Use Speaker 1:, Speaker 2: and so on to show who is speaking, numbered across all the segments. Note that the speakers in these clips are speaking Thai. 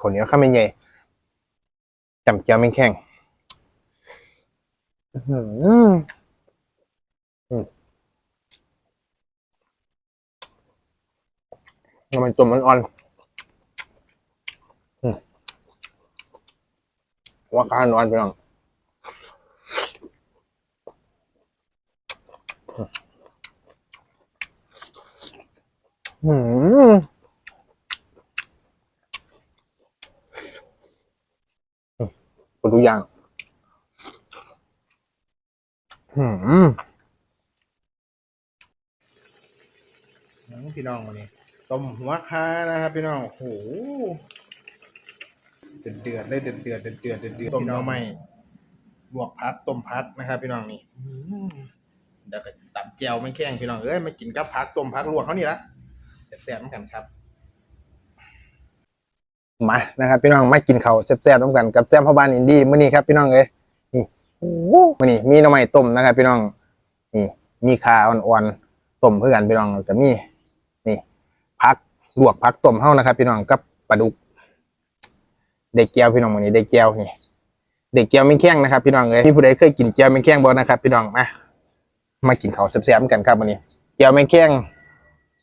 Speaker 1: ข้าวเหนียวข้าวไม่ใหญ่จำเจียวไม่แข็งอื้อหืออืมทำไมตัวมันอ่อนว่าข้าวอ่อนไปน้องอืมดทุกอย่าง หืมพี่น้องวันนี้ต้มหัวคานะครับพี่น้องโอ้โหเดือดเดือดเลยเดือดเดือดเดือดเดือดเดือดเดือดต้มน้ำไม่ลวกพักต้มพักนะครับ พี่น้องนี่อืมเดี๋ยวก็ตับเจียวไม่แข้งพี่น้องเอ้ยมากินกับพักต้มพักลวกเขานี่ละแซ่บๆเหมือนกันครับมานะครับพี่น้องมากินข้าวแซ่บๆร่วมกันกับแซ่บพ่อบ้านอินดี้มื้อนี้ครับพี่น้องเอ้ยนี่ โอ้โหนี้มีหน่อไม้ต้มนะครับพี่น้อง นี่ มีขาอ่อนๆต้มเพื่อกันพี่น้องก็มี นี่พักลวกพักต้มเฮานะครับ พี่น้องกับปลาดุกเด็กแก้วพี่น้องมื้อนี้เด็กแก้วนี่เด็กแก้วไม่แข้งนะครับพี่น้องเอ้ยมีผู้ใดเคยกินแก้วไม่แข้งบ่นะครับ พี่น้องมามากินข้าวแซ่บๆกันครับมื้อนี้แก้วไม่แข้ง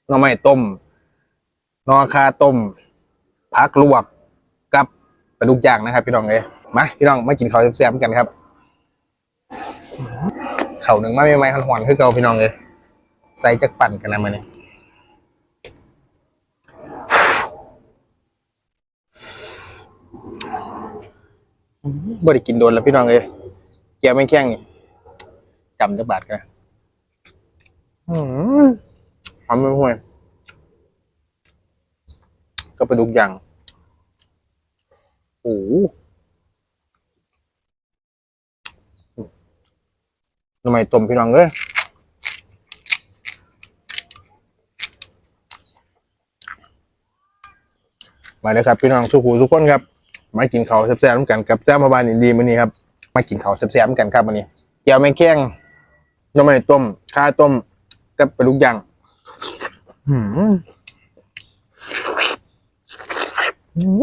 Speaker 1: หน่อไม้ต้มนอคาต้มพักลวกกับปลาดุกย่างนะครับ พี่น้องเอ้ยมาพี่น้องมากินข้าวแซ่บๆกันครับ เข้าหนึ่งมาใหม่ๆหอนๆคือเก่าพี่น้องเอ้ยใส่จักปั่นกันนะมื้อนี้บ่ได้กินโดนแล้วพี่น้องเอ้ยแกไม่แข้งนี่จำจักบาทกันหอมไม่ห่วย ก็ปลาดุกย่างโอ้ หทำไมต้มพี่น้องเอ้ยมาเลยครับพี่น้องทุกหูทุกคนครับ มากินข้าวแซ่บๆร่วมกันกับแซ่บมาบานอินดีมื้อนี้ครับ มากินข้าวแซ่บๆร่วมกันครับมื้อนี้เจียวไม่แข้งหน้ำมันต้มข้าต้มกับปลาลูกย่างหืมหื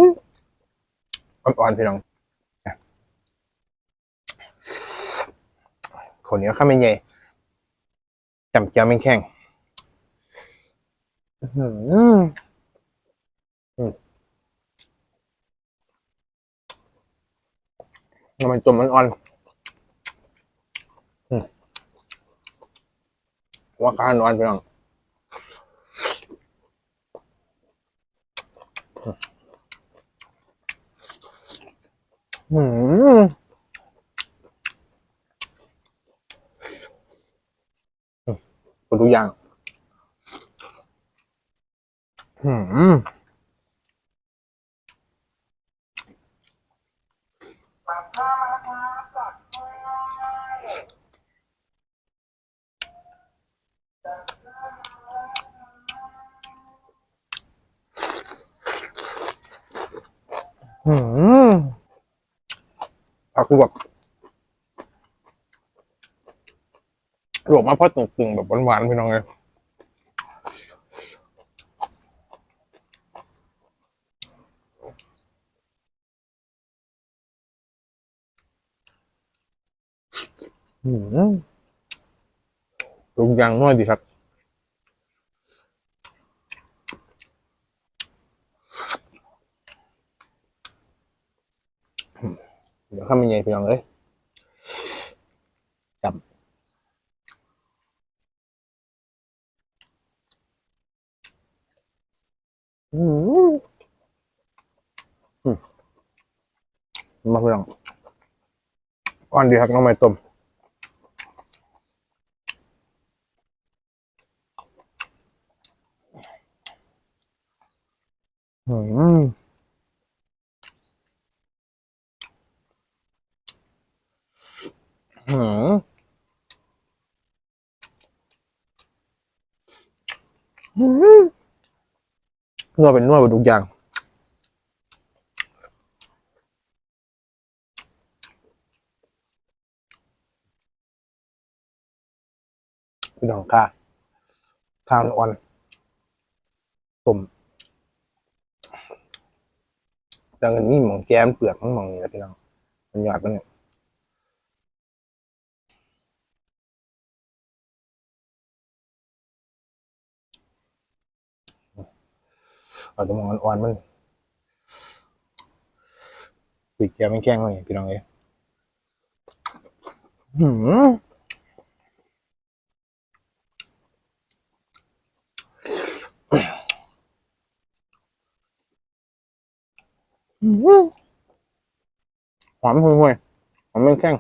Speaker 1: มอ่อนๆพี่น้อง ข้าวเหนียวข้าวไม่ใหญ่จำเจียวไม่แข็งอื้อหืออืมทำไมตัวมันอ่อนว่าข้าวอ่อนพี่น้องอืมหม ดทุกอย่างอืมอืมผักลวกล วกมาเพราะตึงๆแบบหวานๆพี่น้องเลยอืมลูกยางน้อยดีครับ เดี๋ยวข้ามยังไงพี่น้องเอ้ยจับ อืมอืมมาพี่น้องอ่อนดีครับ น้องไม้ต้มอืมอืมอืมนวดเป็นนวดไปทุกอย่าง พี่น้องข้าข้าวอ่อนต้มแต่เงินมีหมองแก้มเปลือกมันหมองนี่แหละพี่น้อง มันหยอดมันเนี่ย เอาแต่หมองอ่อนๆมันปีกแก้มไม่แกล้งเลยพี่น้องเอ้ยหืมหืมหอมห่วยๆหอมไม่แข้ง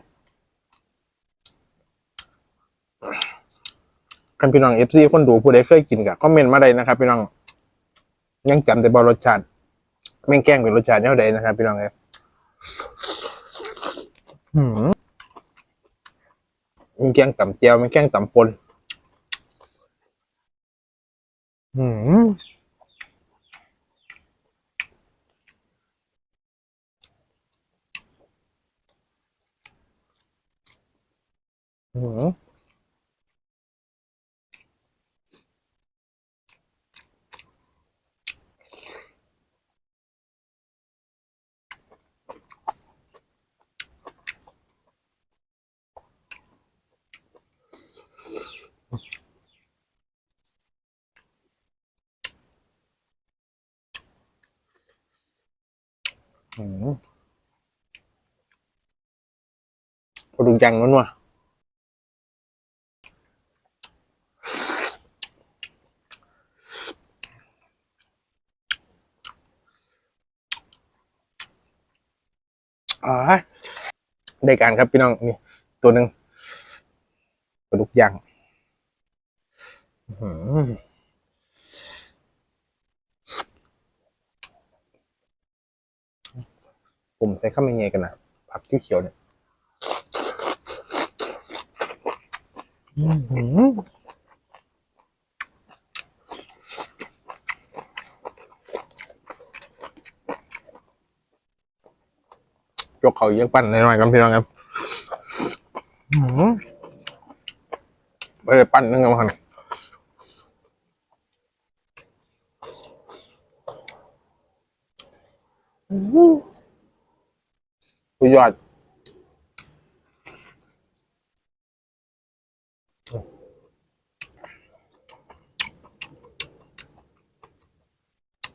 Speaker 1: กันพี่น้องเอฟซีคนดูผู้ใดเคยกินกับคอมเมนต์มาได้นะครับพี่น้อง ยังจำแต่บอรสชาติแม่งแกล้งเป็นรสชาติแนวใดนะครับพี่น้องเอ้ยหืมแม่งแกล้งต่ำเจียวแม่งแกล้งต่ำปนหืมหืมหืม ปลาดุกย่างนัวๆอ่าได้การครับพี่น้องนี่ตัวหนึ่งปลาดุกย่างหืม ผมใส่ข้าวมันไงกันนะผักเขียวเนี่ยอื้อหือจกเขาเยอะปั้นหน่อยๆกันพี่น้องครับไม่ได้ปั้นนึงกันมาเนี่ย สุดยอด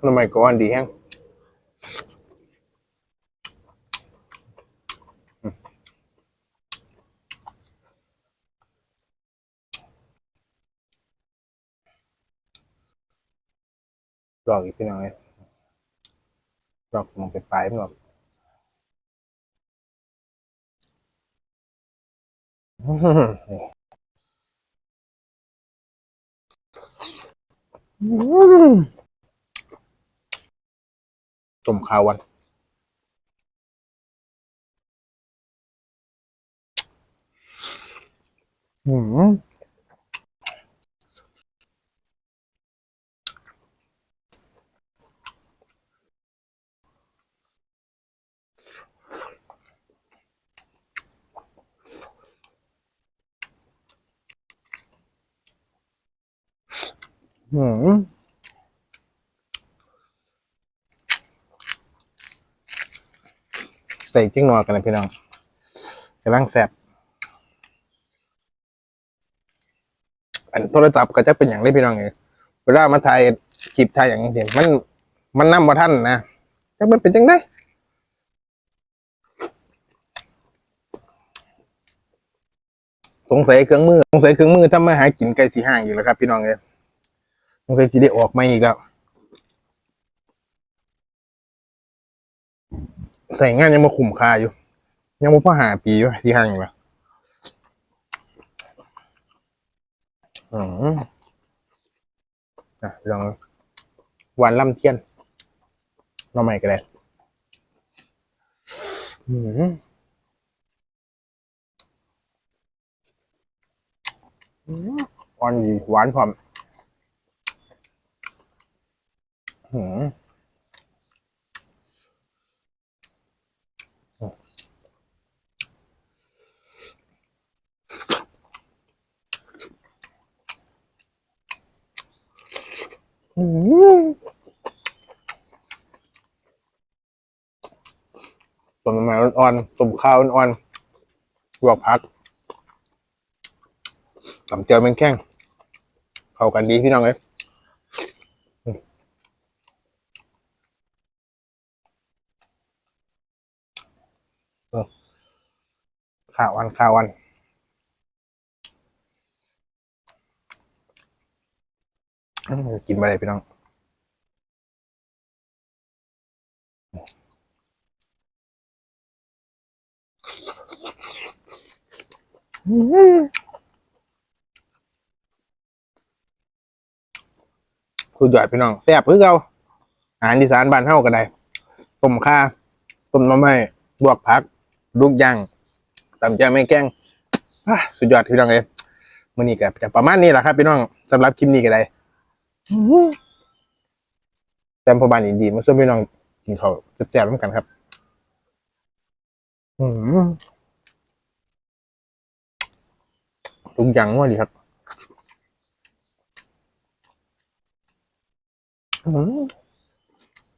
Speaker 1: ทำไมก็อันดีแห้งดอกอีกพี่น้องเลยดอกมองไปปลายมันหรอก ต้มข้าววัน อืม อืมใส่จิ้งหนวกันนะพี่น้องกำลังแซ่บอันโทรศัพท์ก็จะเป็นอย่างไรพี่น้องเองเวลามาถ่ายคลิปถ่ายอย่างเห็นมัน มันนำมาท่านนะแล้วมันเป็นจังไดสงสัยเครื่องมือสงสัยเครื่องมือถ้ามาหากินไก่สีห้างอยู่แล้วครับ พี่น้องเอง สงสัยจะได้ออกมาอีกแล้ว ใส่งานยังมาคุ้มค่าอยู่ ยังมาพอหาปีอยู่ที่ห้างอยู่อืมอะลองวันล่ำเทียนเราใหม่ก็ได้อืมอืมอ่อนดีหวานพร้อม อืมอืมต้มน้ำมันอ่อนๆต้มข้าวอ่อนๆลวกผักตำเจียวแมงแข้งเข้ากันดีพี่น้องเลยอืมเออ ข้าวอันข้าวอันกินไปเลยพี่น้องคุณยอดพี่น้องแซ่บคือเก่าอาหารอีสานบ้านเฮาก็ได้ต้มข่าต้มหน้ำไม้ลวกผักลูกย่าง ตำแจ่วไม่แกล้งอะสุดยอดพี่น้องเลยมื้อนี้ก็จะประมาณนี้แหละครับพี่น้องสำหรับคลิปนี้ก็ได้แซมพอบานอินดีมาช่วยพี่น้องกินข้าวแซ่บๆร่วมกันครับอืมทุกอย่างว่าดีครับอืม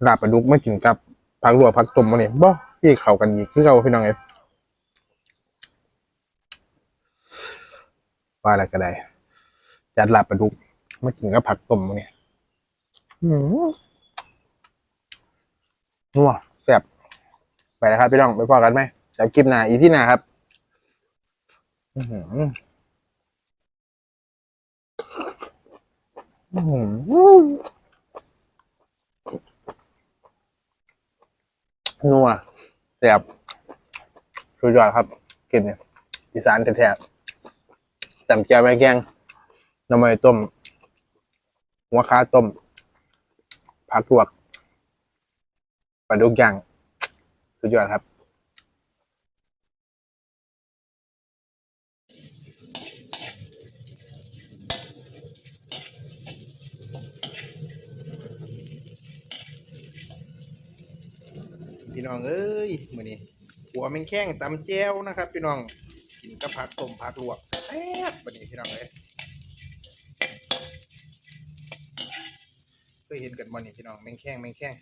Speaker 1: ลาบปลาดุกไม่กินกับผักลวกผักต้มมาเนี่ยบ่ที่เข้ากันอีคือเขาพี่น้องไง ว่าอะไรก็ได้จัดลาบปลาดุกม่กินกับผักต้มเนี่ยนัวแซ่บไปแล้วครับพี่น้องไปพอกันไหมเดี๋ยวคลิปหน้าอีพี่หน้าครับอื้อหืออื้อหือนัวแซ่บสุดยอดครับกินเนี่ยอีสานแท้ๆ จำแจ่วแม่แกงน้ำมันต้ม หัวขาต้ม ผักลวกปลาดุกย่างสุดยอดครับพี่น้องเอ้ยมือนี้หัวแมงแข้งตำแจวนะครับ พี่น้องกินกับผักต้มผักลวก ซ่บบัดนี้พี่น้องเลยเคยเห็นกันบ่นี่พี่น้องแมงแข้งแมงแข้ง